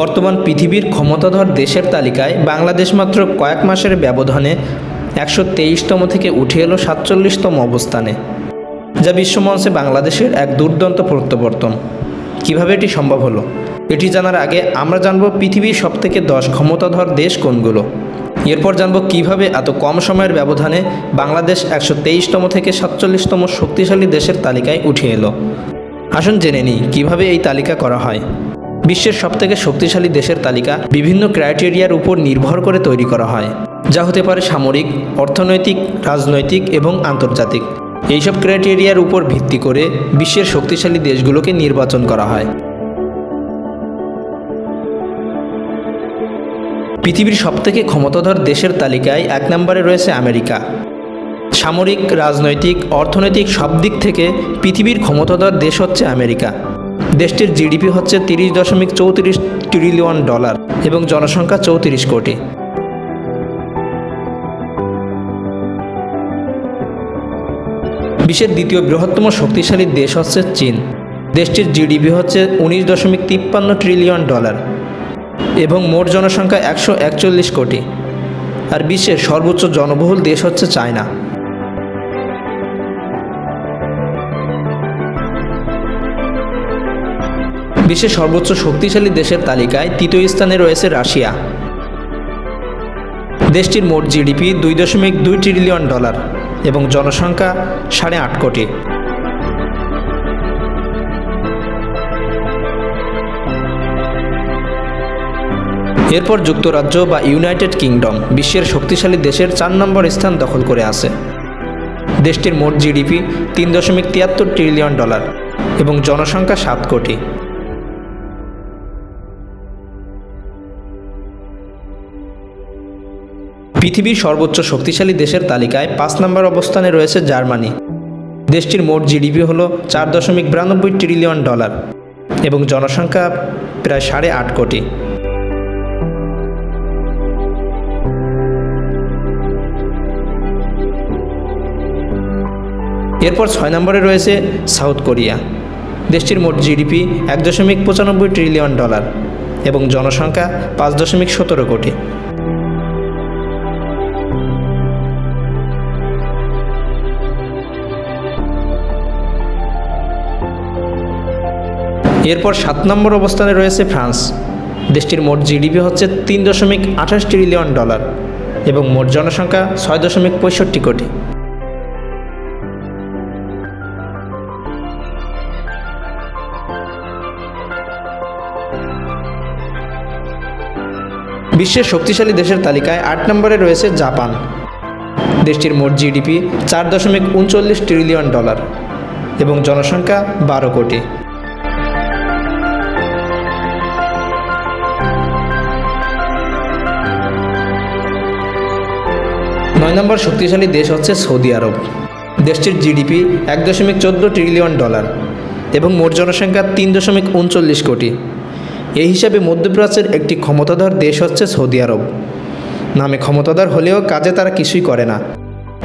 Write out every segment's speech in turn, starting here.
বর্তমান পৃথিবীর ক্ষমতাধর দেশের তালিকায় বাংলাদেশ মাত্র কয়েক মাসের ব্যবধানে একশো তেইশতম থেকে উঠে এলো সাতচল্লিশতম অবস্থানে, যা বিশ্বমঞ্চে বাংলাদেশের এক দুর্দান্ত প্রত্যাবর্তন। কীভাবে এটি সম্ভব হলো? এটি জানার আগে আমরা জানব পৃথিবীর সবথেকে দশ ক্ষমতাধর দেশ কোনগুলো। এরপর জানব কীভাবে এত কম সময়ের ব্যবধানে বাংলাদেশ একশো তেইশতম থেকে সাতচল্লিশতম শক্তিশালী দেশের তালিকায় উঠে এলো। আসুন জেনে নিই কীভাবে এই তালিকা করা হয়। বিশ্বের সবথেকে শক্তিশালী দেশের তালিকা বিভিন্ন ক্রাইটেরিয়ার উপর নির্ভর করে তৈরি করা হয়, যা হতে পারে সামরিক, অর্থনৈতিক, রাজনৈতিক এবং আন্তর্জাতিক। এইসব ক্রাইটেরিয়ার উপর ভিত্তি করে বিশ্বের শক্তিশালী দেশগুলোকে নির্বাচন করা হয়। পৃথিবীর সবথেকে ক্ষমতাধর দেশের তালিকায় এক নম্বরে রয়েছে আমেরিকা। সামরিক, রাজনৈতিক, অর্থনৈতিক সব দিক থেকে পৃথিবীর ক্ষমতাধর দেশ হচ্ছে আমেরিকা। দেশটির জিডিপি হচ্ছে তিরিশ দশমিক চৌত্রিশ ট্রিলিয়ন ডলার এবং জনসংখ্যা চৌত্রিশ কোটি। বিশ্বের দ্বিতীয় বৃহত্তম শক্তিশালী দেশ হচ্ছে চীন। দেশটির জিডিপি হচ্ছে উনিশ দশমিক তিপ্পান্ন ট্রিলিয়ন ডলার এবং মোট জনসংখ্যা একশো একচল্লিশ কোটি। আর বিশ্বের সর্বোচ্চ জনবহুল দেশ হচ্ছে চায়না। বিশ্বের সর্বোচ্চ শক্তিশালী দেশের তালিকায় তৃতীয় স্থানে রয়েছে রাশিয়া। দেশটির মোট জিডিপি দুই দশমিক দুই ট্রিলিয়ন ডলার এবং জনসংখ্যা সাড়ে আট কোটি। এরপর যুক্তরাজ্য বা ইউনাইটেড কিংডম বিশ্বের শক্তিশালী দেশের চার নম্বর স্থান দখল করে আছে। দেশটির মোট জিডিপি তিন দশমিক তিয়াত্তর ট্রিলিয়ন ডলার এবং জনসংখ্যা সাত কোটি। পৃথিবীর সর্বোচ্চ শক্তিশালী দেশের তালিকায় পাঁচ নম্বর অবস্থানে রয়েছে জার্মানি। দেশটির মোট জিডিপি হল চার দশমিক বিরানব্বই ট্রিলিয়ন ডলার এবং জনসংখ্যা প্রায় সাড়ে আট কোটি। এরপর ছয় নম্বরে রয়েছে সাউথ কোরিয়া। দেশটির মোট জিডিপি এক দশমিক পঁচানব্বই ট্রিলিয়ন ডলার এবং জনসংখ্যা পাঁচ দশমিক সতেরো কোটি। এরপর সাত নম্বর অবস্থানে রয়েছে ফ্রান্স। দেশটির মোট জিডিপি হচ্ছে তিন দশমিক আঠাশ ট্রিলিয়ন ডলার এবং মোট জনসংখ্যা ছয় দশমিক পঁয়ষট্টি কোটি। বিশ্বের শক্তিশালী দেশের তালিকায় আট নম্বরে রয়েছে জাপান। দেশটির মোট জিডিপি চার দশমিক উনচল্লিশ ট্রিলিয়ন ডলার এবং জনসংখ্যা বারো কোটি। নয় নম্বর শক্তিশালী দেশ হচ্ছে সৌদি আরব। দেশটির জিডিপি এক দশমিক চোদ্দ ট্রিলিয়ন ডলার এবং মোট জনসংখ্যা তিন দশমিক উনচল্লিশ কোটি। এই হিসাবে মধ্যপ্রাচ্যের একটি ক্ষমতাধর দেশ হচ্ছে সৌদি আরব। নামে ক্ষমতাধর হলেও কাজে তারা কিছুই করে না।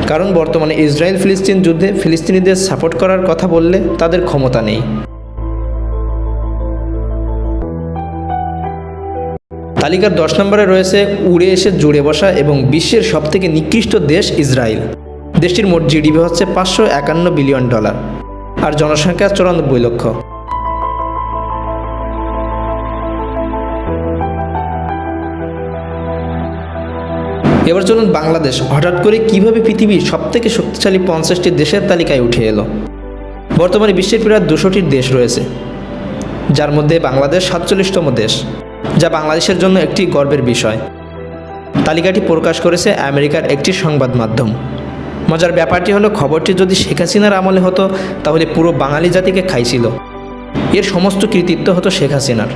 কারণ বর্তমানে ইসরায়েল ফিলিস্তিন যুদ্ধে ফিলিস্তিনিদের সাপোর্ট করার কথা বললে তাদের ক্ষমতা নেই। তালিকার দশ নম্বরে রয়েছে উড়ে এসে জুড়ে বসা এবং বিশ্বের সবথেকে নিকৃষ্ট দেশ ইসরায়েল। দেশটির মোট জিডিপি হচ্ছে পাঁচশো একান্ন বিলিয়ন ডলার আর জনসংখ্যা চুরানব্বই লক্ষ। এবার চলুন বাংলাদেশ, হঠাৎ করে কীভাবে পৃথিবীর সবথেকে শক্তিশালী পঞ্চাশটি দেশের তালিকায় উঠে এলো? বর্তমানে বিশ্বের প্রায় দুশোটির দেশ রয়েছে, যার মধ্যে বাংলাদেশ সাতচল্লিশতম দেশ। যা বাংলাদেশের জন্য একটি গর্বের বিষয়। তালিকাটি প্রকাশ করেছে আমেরিকার একটি সংবাদ মাধ্যম। মজার ব্যাপারটি হলো, খবরটি যদি শেখ হাসিনার আমলে হতো, তাহলে পুরো বাঙালি জাতিকে খাইছিল। এর সমস্ত কৃতিত্ব হতো শেখ হাসিনার।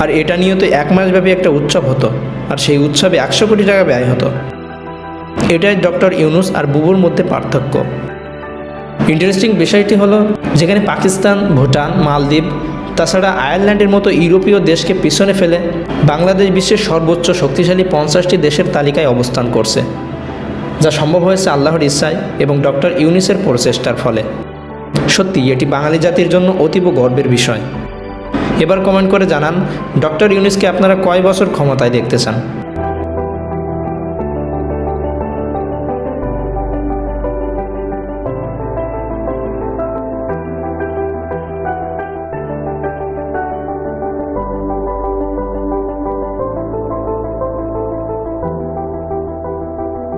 আর এটা নিয়ে তো এক মাসব্যাপী একটা উৎসব হতো, আর সেই উৎসবে একশো কোটি টাকা ব্যয় হতো। এটাই ডক্টর ইউনুস আর বুবুর মধ্যে পার্থক্য। ইন্টারেস্টিং বিষয়টি হলো, যেখানে পাকিস্তান, ভুটান, মালদ্বীপ তাছাড়া আয়ারল্যান্ডের মতো ইউরোপীয় দেশকে পিছনে ফেলে বাংলাদেশ বিশ্বের সর্বোচ্চ শক্তিশালী পঞ্চাশটি দেশের তালিকায় অবস্থান করছে, যা সম্ভব হয়েছে আল্লাহর ইচ্ছায় এবং ডক্টর ইউনিসের প্রচেষ্টার ফলে। সত্যি, এটি বাঙালি জাতির জন্য অতীব গর্বের বিষয়। এবার কমেন্ট করে জানান, ডক্টর ইউনিসকে আপনারা কয় বছর ক্ষমতায় দেখতে চান?